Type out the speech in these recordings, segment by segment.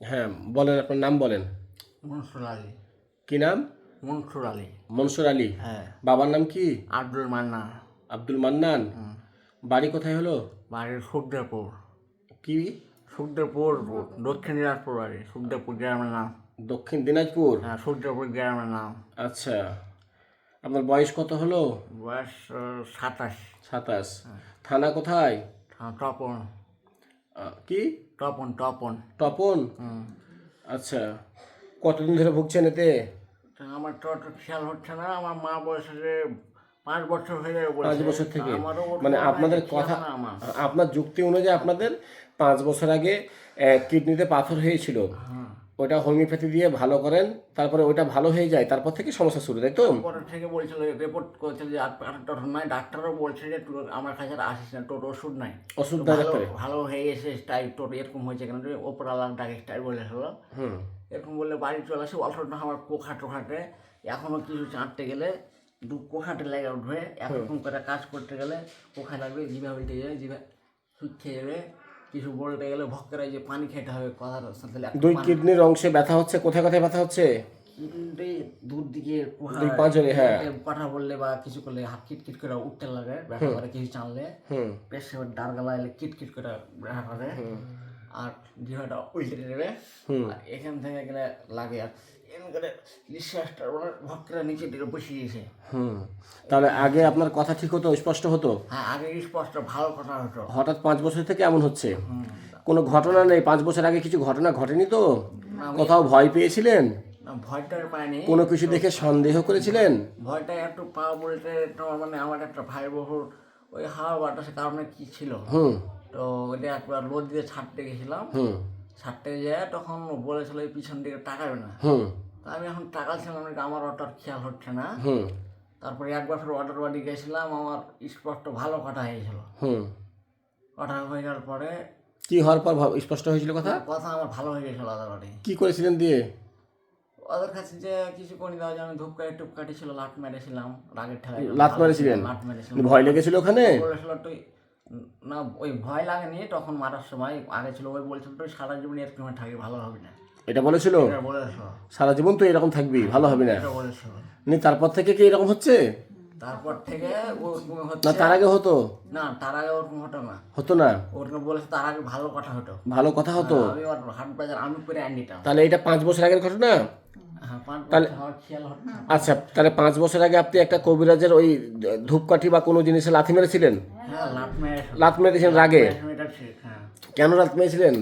হ্যাঁ বলেন আপনার নাম বলেন। মনসুর আলী। কি নাম? মনসুর আলী। মনসুর আলী। হ্যাঁ। বাবার নাম কি? আব্দুল মান্না। আব্দুল মান্নান। বাড়ি কোথায় হলো? বাড়ির সুখদেবপুর কি? সুখদেবপুর দক্ষিণ দিনাজপুর বাড়ি সুখদেবপুর গ্রামের নাম। দক্ষিণ দিনাজপুর? হ্যাঁ সুখদেবপুর গ্রামের নাম। আচ্ছা। আপনার বয়স কত হলো? বয়স সাতাশ। সাতাশ। থানা কোথায়? হ্যাঁ, তপন। কি? টপন টপন টপন। আচ্ছা কতদিন ধরে ভুগছেন এতে? আমার তো অত খেয়াল হচ্ছে না আমার মা বয়সে যে পাঁচ বছর হয়ে যাবে পাঁচ বছর থেকে? মানে আপনাদের কথা আপনার যুক্তি অনুযায়ী আপনাদের পাঁচ বছর আগে কিডনিতে পাথর হয়েছিল। হ্যাঁ ওটা হোমিওপ্যাথি দিয়ে ভালো করেন তারপরে ওটা ভালো হয়ে যায় তারপর থেকে সমস্যা শুরু তাই তো? থেকে বলছিল রিপোর্ট করেছিল যে নাই ডাক্তারও বলছে যে আমার কাছে আর আসিস না তোর ওষুধ নাই। ওষুধ দেয় ভালো ডাক্তারে ভালো হয়ে গেছে স্টাইল তোর এরকম হয়েছে কেন তুই ওপর আলাদা ডাকে স্টাইল বলেছিল হুম। এরকম বললে বাড়ি চলে আসে অল্পটা আমার কোখা টোখাটে। এখনও কিছু চাঁটতে গেলে দু কোখাটে লেগে উঠবে এরকম করে কাজ করতে গেলে কোখা লাগবে জিভা উল্টে যাবে জিভা শুকিয়ে যাবে। কিছু বলতে গেলে ভক্করা যে পানি খেতে হবে কথার সাথে দুই কিডনির অংশে ব্যথা হচ্ছে কোথায় কোথায় ব্যথা হচ্ছে? দূর দিকে দুই পাঁচজনে, হ্যাঁ। কথা বললে বা কিছু করলে হাত কিটকিট করে উঠতে লাগে ব্যথা করে কিছু টানলে। হুম। পেশাবের ডার গালাইলে কিটকিট করে ব্যথা করে। আর জিভাটা উল্টে দেবে। হুম। এখান থেকে গেলে লাগে আর করে নিঃশ্বাসটা ওরা ভক্তরা নিচে দিকে হুম। তাহলে আগে আপনার কথা ঠিক হতো স্পষ্ট হতো? হ্যাঁ আগে স্পষ্ট? ভালো কথা হতো। হঠাৎ পাঁচ বছর থেকে এমন হচ্ছে? কোনো ঘটনা নেই? পাঁচ বছর আগে কিছু ঘটনা ঘটেনি তো? কোথাও ভয় পেয়েছিলেন? না, ভয়টা পায়নি কোনো কিছু দেখে সন্দেহ করেছিলেন? ভয়টা একটু পাওয়া বলতে তোমার মানে আমার একটা ভাই বহুর ওই হাওয়া বাতাসের কারণে কি ছিল? হুম। তো ওইটা একবার লোড দিয়ে ছাড়তে গেছিলাম। হুম। ছাড়তে যেয়ে তখন বলেছিল এই পিছন দিকে টাকাবে না। হুম। তো আমি এখন টাকা ছিলাম না, আমার অটার খেয়াল হচ্ছে না। তারপরে এক বছর অর্ডার বাড়ি গেছিলাম আমার স্পষ্ট ভালো কথা হয়েছিল। হুম। কথা হয়ে যাওয়ার পরে কি হওয়ার পর স্পষ্ট হয়েছিল কথা? কথা আমার ভালো হয়ে গেছিল অর্ডার বাড়ি। কি করেছিলেন দিয়ে? ওদের কাছে যে কিছু করে দেওয়া যায় আমি ধূপ কাটি টুপ কাটিছিল লাট মেরেছিলাম রাগের ঠেলায়। লাত মেরেছিলেন? লাট মেরেছিলাম। ভয় লেগেছিল ওখানে? বলেছিল তুই না ওই ভয় লাগেনি তখন মারার সময় আগে ছিল ওই বলছিল তুই সারা জীবন এরকম থাকবি ভালো হবে না। এটা বলেছিল? সারা জীবন তো এরকম থাকবি ভালো হবে না। নি তারপর থেকে কি এরকম হচ্ছে? তারপর থেকে না তার আগে হতো? না তার আগে ওরকম হতো না। হতো না? ওরকম বলেছে তার আগে ভালো কথা হতো। ভালো কথা হতো? আমি ওর হাট বাজার আমি করে আনি নিতাম তাহলে এটা পাঁচ বছর আগের ঘটনা? হ্যাঁ। আচ্ছা তাহলে পাঁচ বছর আগে আপনি একটা কবিরাজের ওই ধূপকাঠি বা কোনো জিনিসে লাথি মেরেছিলেন? হ্যাঁ লাট মেরেছেন রাগে? হ্যাঁ। কেন লাত মেরেছিলেন?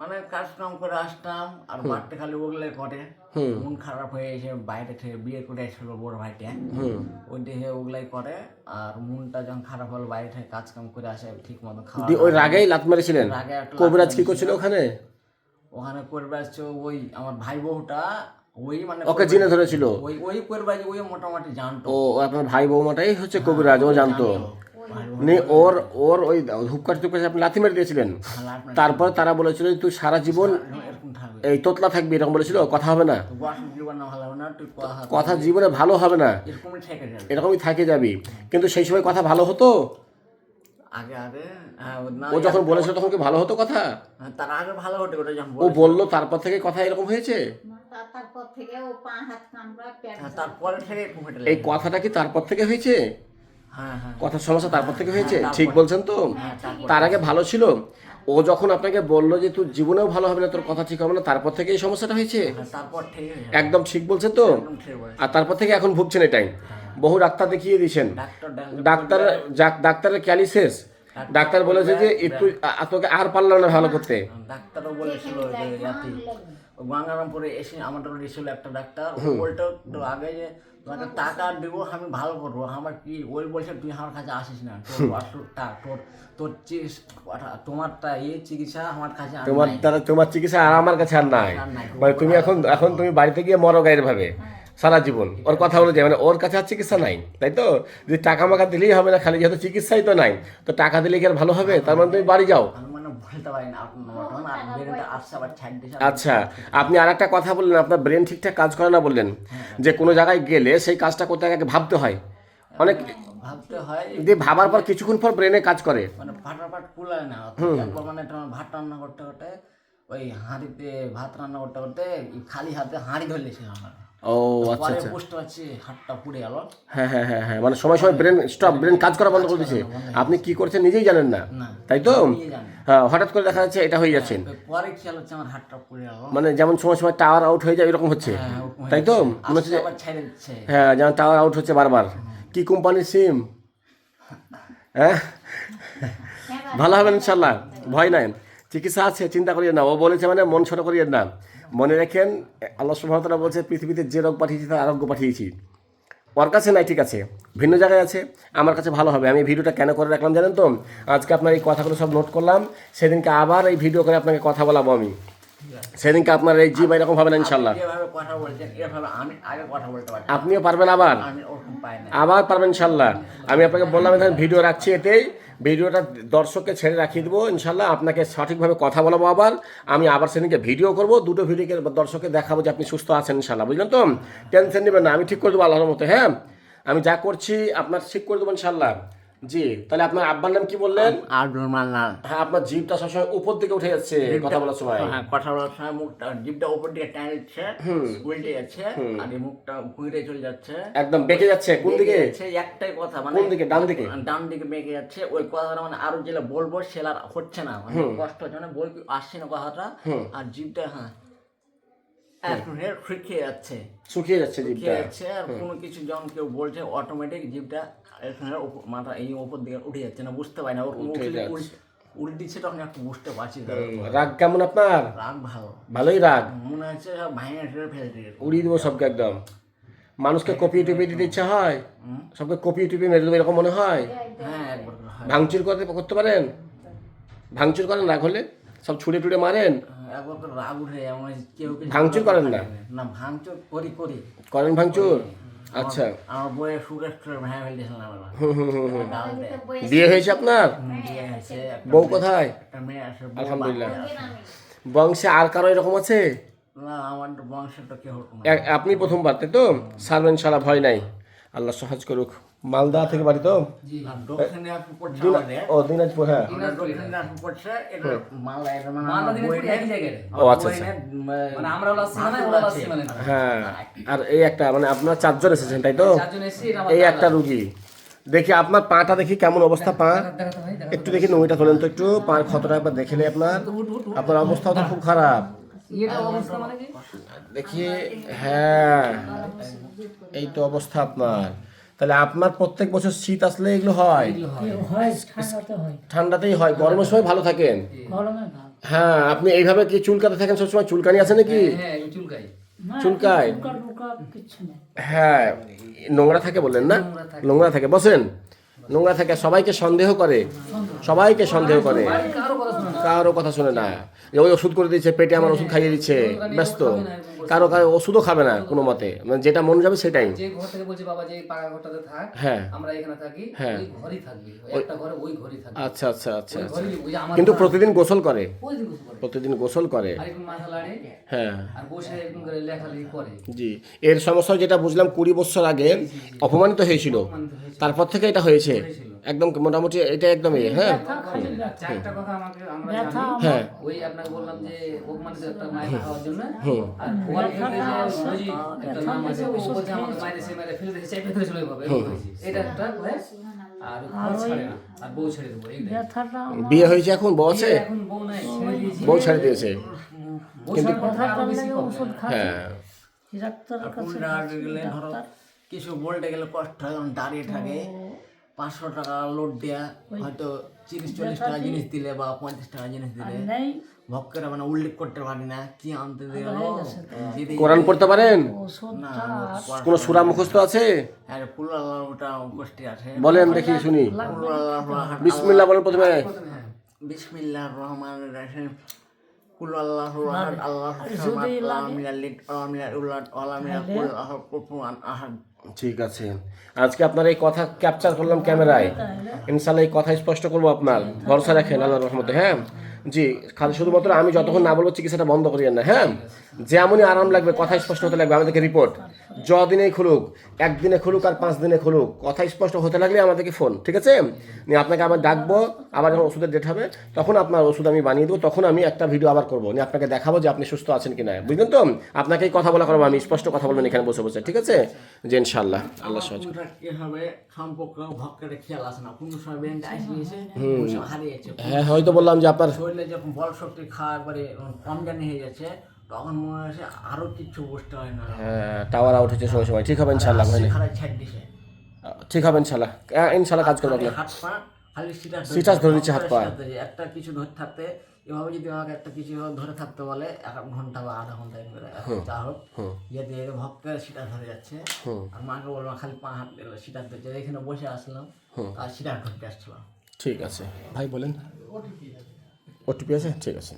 মানে কাজ কাম করে আসতাম আর বাড়তে খালি ওগুলো করে। হুম। মন খারাপ হয়ে এসে বাইরে থেকে বিয়ে করে এসেছিল বড় ভাইটা। হুম। ওই দেখে ওগুলাই করে আর মনটা যখন খারাপ হলো বাইরে থেকে কাজ কাম করে আসে ঠিক মতো খাওয়া ওই রাগেই লাত মেরেছিলেন? রাগে কবিরাজ কি করছিল ওখানে? ওখানে করবে আসছে ওই আমার ভাই বউটা ওই মানে ওকে জিনে ধরেছিল? ওই ওই করবে ওই মোটামুটি জানতো। ও আপনার ভাই বৌমাটাই হচ্ছে কবিরাজ ও জানতো। ভাই ওর ওর ওই ধূপকাঠি টুপকাঠি আপনি লাথি মেরে দিয়েছিলেন। তারপর তারা বলেছিল যে তুই সারা জীবন এই তোতলা থাকবি এরকম বলেছিল কথা হবে না। না না কথা জীবনে ভালো হবে না। এরকমই থেকে এরকমই থাকে যাবি। কিন্তু সেই সময় কথা ভালো হতো? আগে আগে হ্যাঁ ও যখন বলেছিল তখন কি ভালো হতো কথা? হ্যাঁ, তার আগে ভালো হতো ওটা যখন ও বলল তারপর থেকে কথা এরকম হয়েছে? তারপর থেকে ও পা হাত কামড়া পেট হ্যাঁ, থেকে এই কথাটা কি তারপর থেকে হয়েছে? হ্যাঁ হ্যাঁ। কথার সমস্যা তারপর থেকে হয়েছে? ঠিক বলছেন তো? তার আগে ভালো ছিল? ও যখন আপনাকে বলল যে তুই জীবনেও ভালো হবে না তোর কথা ঠিক হবে না তারপর থেকে এই সমস্যাটা হয়েছে? হ্যাঁ, তারপর থেকে একদম ঠিক বলছে তো? আর তারপর থেকে এখন ভুগছেন এটাই। বহু ডাক্তার দেখিয়ে দিয়েছেন। ডাক্তার ডাক্তারের ক্যালি শেষ ডাক্তার বলেছে যে একটু তোকে আর পারলাম না ভালো করতে। ডাক্তারও বলেছিল গঙ্গারামপুরে এসে আমাদের এসেছিল একটা ডাক্তার। বলতো আগে যে তোমাকে টাকা দেবো আমি ভালো করব। আমার কি ওই বলছে তুই আমার কাছে আসিস না। তোর তোর তোর তোমারটা এই চিকিৎসা আমার কাছে তোমার। দ্বারা তোমার চিকিৎসা আর আমার কাছে আর নাই। মানে তুমি এখন এখন তুমি বাড়িতে গিয়ে মরো গায়ের ভাবে সারা জীবন। ওর কথা হলো যে মানে ওর কাছে আর চিকিৎসা নাই তাই তো? যে টাকা মাকা দিলেই হবে না খালি যেহেতু চিকিৎসাই তো নাই তো টাকা দিলে কি আর ভালো হবে? তার মানে তুমি বাড়ি যাও। বলতে পারি না আসছে আবার ছাড় দিছে আচ্ছা আপনি আর একটা কথা বললেন আপনার ব্রেন ঠিকঠাক কাজ করে না বললেন যে কোনো জায়গায় গেলে সেই কাজটা করতে আগে ভাবতে হয়। অনেক ভাবতে হয়। যে দিয়ে ভাবার পর কিছুক্ষণ পর ব্রেনে কাজ করে। মানে ফাটাফাট কুলায় না একবার মানে তোমার ভাত রান্না করতে করতে ওই হাঁড়িতে ভাত রান্না করতে করতে খালি হাতে হাঁড়ি ধরলেছিল আমার ও আচ্ছা আচ্ছা। বুঝতে পারছি হাতটা পুড়ে গেল। হ্যাঁ হ্যাঁ হ্যাঁ হ্যাঁ মানে সময় সময় ব্রেন স্টপ ব্রেন কাজ করা বন্ধ করে দিয়েছে। আপনি কি করছেন নিজেই জানেন না? না তাই তো? হ্যাঁ হঠাৎ করে দেখা যাচ্ছে এটা হয়ে যাচ্ছে। পরে খেয়াল হচ্ছে আমার হাতটা পুড়ে গেল। মানে যেমন সময় সময় টাওয়ার আউট হয়ে যায় এরকম হচ্ছে। হ্যাঁ, তাই তো? মনে হচ্ছে হ্যাঁ যেমন টাওয়ার আউট হচ্ছে বারবার। কি কোম্পানির সিম হ্যাঁ? ভালো হবে ইনশাল্লাহ ভয় নাই। চিকিৎসা আছে চিন্তা করিয়েন না। ও বলেছে মানে মন ছোট করিয়েন না। মনে রাখেন আল্লাহ সুবহানাহু বলছে পৃথিবীতে যে রোগ পাঠিয়েছি তার আরোগ্য পাঠিয়েছি। ওর কাছে নাই ঠিক আছে। ভিন্ন জায়গায় আছে আমার কাছে ভালো হবে। আমি ভিডিওটা কেন করে রাখলাম জানেন তো? আজকে আপনার এই কথাগুলো সব নোট করলাম। সেদিনকে আবার এই ভিডিও করে আপনাকে কথা বলাবো আমি। সেদিনকে আপনার এই জিম এরকম হবে না ইনশাল্লাহ আপনিও পারবেন আবার। আবার পারবেন ইনশাল্লাহ আমি আপনাকে বললাম ভিডিও রাখছি এতেই। ভিডিওটা দর্শককে ছেড়ে রাখিয়ে দেবো, ইনশাল্লাহ আপনাকে সঠিকভাবে কথা বলব আবার। আমি আবার সেদিনকে ভিডিও করব, দুটো ভিডিওকে দর্শককে দেখাবো যে আপনি সুস্থ আছেন ইনশাল্লাহ, বুঝলেন তো? টেনশন নেবেন না, আমি ঠিক করে দেবো আল্লাহর মতো হ্যাঁ? আমি যা করছি আপনার ঠিক করে দেবো ইনশাল্লাহ। জি তাহলে আপনার আব্বার নাম কি বললেন? আব্দুল মান্নান হ্যাঁ আপনার জিভটা সবসময় উপর দিকে উঠে যাচ্ছে কথা বলার সময়। হ্যাঁ কথা বলার সময় মুখটা জিভটা উপর দিকে টানে দিচ্ছে উল্টে যাচ্ছে আর এই মুখটা ঘুরে চলে যাচ্ছে। একদম বেঁকে যাচ্ছে কোন দিকে? যাচ্ছে, একটাই কথা মানে কোন দিকে? ডান দিকে? ডান দিকে বেঁকে যাচ্ছে ওই কথাটা মানে আরও যেটা বলব সেটা হচ্ছে না মানে কষ্ট হচ্ছে মানে বই আসছে না কথাটা আর জিভটা হ্যাঁ শুকিয়ে যাচ্ছে। শুকিয়ে যাচ্ছে জিভটা। যাচ্ছে আর কোনো কিছু যখন কেউ বলছে অটোমেটিক জিভটা এখানে মাথা এই উপর দিকে উঠে যাচ্ছে না বুঝতে পারি না। উল্টে দিচ্ছে তখন একটু বুঝতে পারছি রাগ কেমন আপনার? রাগ ভালো। ভালোই রাগ। মনে হচ্ছে ভাঙে ফেলে ফেলে দিয়েছে উড়িয়ে দেবো সবকে একদম। মানুষকে কপিয়ে টুপিয়ে দিতে ইচ্ছা হয়? সবকে কপিয়ে টুপিয়ে মেরে দেবো এরকম মনে হয়? হ্যাঁ একবার ভাঙচুর করতে করতে পারেন? ভাঙচুর করেন রাগ হলে? সব ছুড়ে টুড়ে মারেন? একবার করে রাগ উঠে আমার কেউ ভাঙচুর করেন না? না। ভাঙচুর করি করি। করেন ভাঙচুর? আচ্ছা। আমার বইয়ের সুগার স্টোর ভেঙে বিয়ে হয়েছে আপনার? বউ কোথায়? আলহামদুলিল্লাহ। বংশে আর কারও এরকম আছে? আপনি প্রথমবার তাই তো? সারবেন সারা ভয় নাই। আল্লাহ সহজ করুক। মালদা থেকে বাড়ি তো? ও দিনাজপুর হ্যাঁ। মানে ও আচ্ছা আচ্ছা। মানে হ্যাঁ। আর এই একটা মানে আপনার চারজন এসেছেন তাই তো? এই একটা রুগী। দেখি আপনার পাটা দেখি কেমন অবস্থা পা? একটু দেখি নমিটা তোলেন তো একটু পা ক্ষতটা একবার দেখে নেই আপনার। আপনার অবস্থাও তো খুব খারাপ। মানে কি? দেখি হ্যাঁ। এই তো অবস্থা আপনার। তাহলে আপনার প্রত্যেক বছর শীত আসলে এগুলো হয়। হয়। ঠান্ডাতে হয়। ঠান্ডাতেই হয় গরমের সময় ভালো থাকেন। হ্যাঁ। আপনি এইভাবে কি চুলকাতে থাকেন সবসময়? চুলকানি আছে নাকি? হ্যাঁ না চুলকায়? হ্যাঁ নোংরা থাকে বললেন না? নোংরা থাকে। বসেন। নোংরা থাকে সবাইকে সন্দেহ করে। সবাইকে সন্দেহ করে। কারও কথা শোনা শুনে না। ওই ওষুধ করে দিচ্ছে পেটে আমার ওষুধ খাইয়ে দিচ্ছে। ব্যস্ত। কারও কারও ওষুধও খাবে না কোনো মতে। মানে যেটা মন যাবে সেটাই। যে ঘর থেকে বলছে বাবা যে পাকা ঘরটাতে থাক হ্যাঁ। আমরা এখানে থাকি হ্যাঁ। ওই ঘরই থাকবি একটা ঘরে ওই ঘরই থাকবি। আচ্ছা আচ্ছা আচ্ছা আচ্ছা। কিন্তু প্রতিদিন গোসল করে। প্রতিদিন গোসল করে। হ্যাঁ। আর বসে করে লেখালেখি করে। জি। এর সমস্যা যেটা বুঝলাম কুড়ি বছর আগে অপমানিত হয়েছিল। তারপর থেকে এটা হয়েছে। একদম মোটামুটি এটা একদমই হ্যাঁ। চারটা কথা আমাকে আমরা হ্যাঁ। ওই আপনাকে বললাম যে অপমানিত একটা মায়ের খাওয়ার জন্য। আর বিয়ে হয়েছে এখন বউ আছে? এখন বউ নাই ছেড়ে দিয়েছি। খাচ্ছে। হ্যাঁ। ডাক্তারের গেলে ধরো কিছু বলতে গেলে কষ্ট হয় দাঁড়িয়ে থাকে পাঁচশো টাকা লোড দেয়া হয়তো তিরিশ চল্লিশ টাকা জিনিস দিলে বা পঞ্চাশ টাকা জিনিস দিলে নেই। ভক্কেরা মানে উল্লেখ করতে পারি না কি আনতে দিয়ে কোরআন পড়তে পারেন? কোনো সুরা মুখস্থ আছে? আর আল্লাহ ওটা গোষ্ঠী আছে। বলেন দেখি শুনি। ফুল বিসমিল্লাহ বলেন প্রথমে। বিসমিল্লাহ রহমান রাহিম। কুল আল্লাহ আহাদ আল্লাহ সামাদ আল্লাহ মিনাল লিদ আল্লাহ মিনাল উলাদ আল্লাহ ঠিক আছে। আজকে আপনার এই কথা ক্যাপচার করলাম ক্যামেরায়। ইনশাল্লাহ এই কথা স্পষ্ট করব আপনার। ভরসা রাখেন আল্লাহর রহমতে হ্যাঁ? জি খালি শুধুমাত্র আমি যতক্ষণ না বলব চিকিৎসাটা বন্ধ করিয়েন না হ্যাঁ? যেমনই আরাম লাগবে কথা স্পষ্ট হতে লাগবে আমাদেরকে রিপোর্ট যদিনেই খুলুক একদিনে খুলুক আর পাঁচ দিনে খুলুক কথা স্পষ্ট হতে লাগলে আমাদেরকে ফোন ঠিক আছে? নিয়ে আপনাকে আবার ডাকবো আবার যখন ওষুধের ডেট হবে তখন আপনার ওষুধ আমি বানিয়ে দেবো তখন আমি একটা ভিডিও আবার করব নিয়ে আপনাকে দেখাবো যে আপনি সুস্থ আছেন কি না বুঝলেন তো? আপনাকেই কথা বলা করব আমি স্পষ্ট কথা বলবেন এখানে বসে বসে ঠিক আছে? যে ইনশাল্লাহ আল্লাহ সহজ সম্পর্ক খেয়াল আসে না কোন সময় হ্যাঁ হয়তো বললাম যে আপনার শরীরে যখন বল শক্তি খাওয়া একবারে কম জানি হয়ে যাচ্ছে তখন মনে হচ্ছে আরও কিছু বুঝতে হয় না। হ্যাঁ টাওয়ার আউট হচ্ছে সময় সময় ঠিক হবে ইনশাল্লাহ ভাই ছাড় দিছে। ঠিক হবে ইনশাল্লাহ আহ, ইনশাল্লাহ কাজ করব হাত পা খালি সিটা সিটাস ধরে দিচ্ছে হাত পা। একটা কিছু ধরে থাকতে এভাবে যদি আমাকে একটা কিছু ধরে থাকতে বলে এক ঘণ্টা বা আধা ঘণ্টা করে যা হোক যদি এর ভক্তের সিটা ধরে যাচ্ছে আর মাকে বললাম খালি পা হাত সিটা ধরছে। এখানে বসে আসলাম আর সিটা ধরতে আসছিলাম ঠিক আছে। ভাই বলেন। ওটিপি আছে ঠিক আছে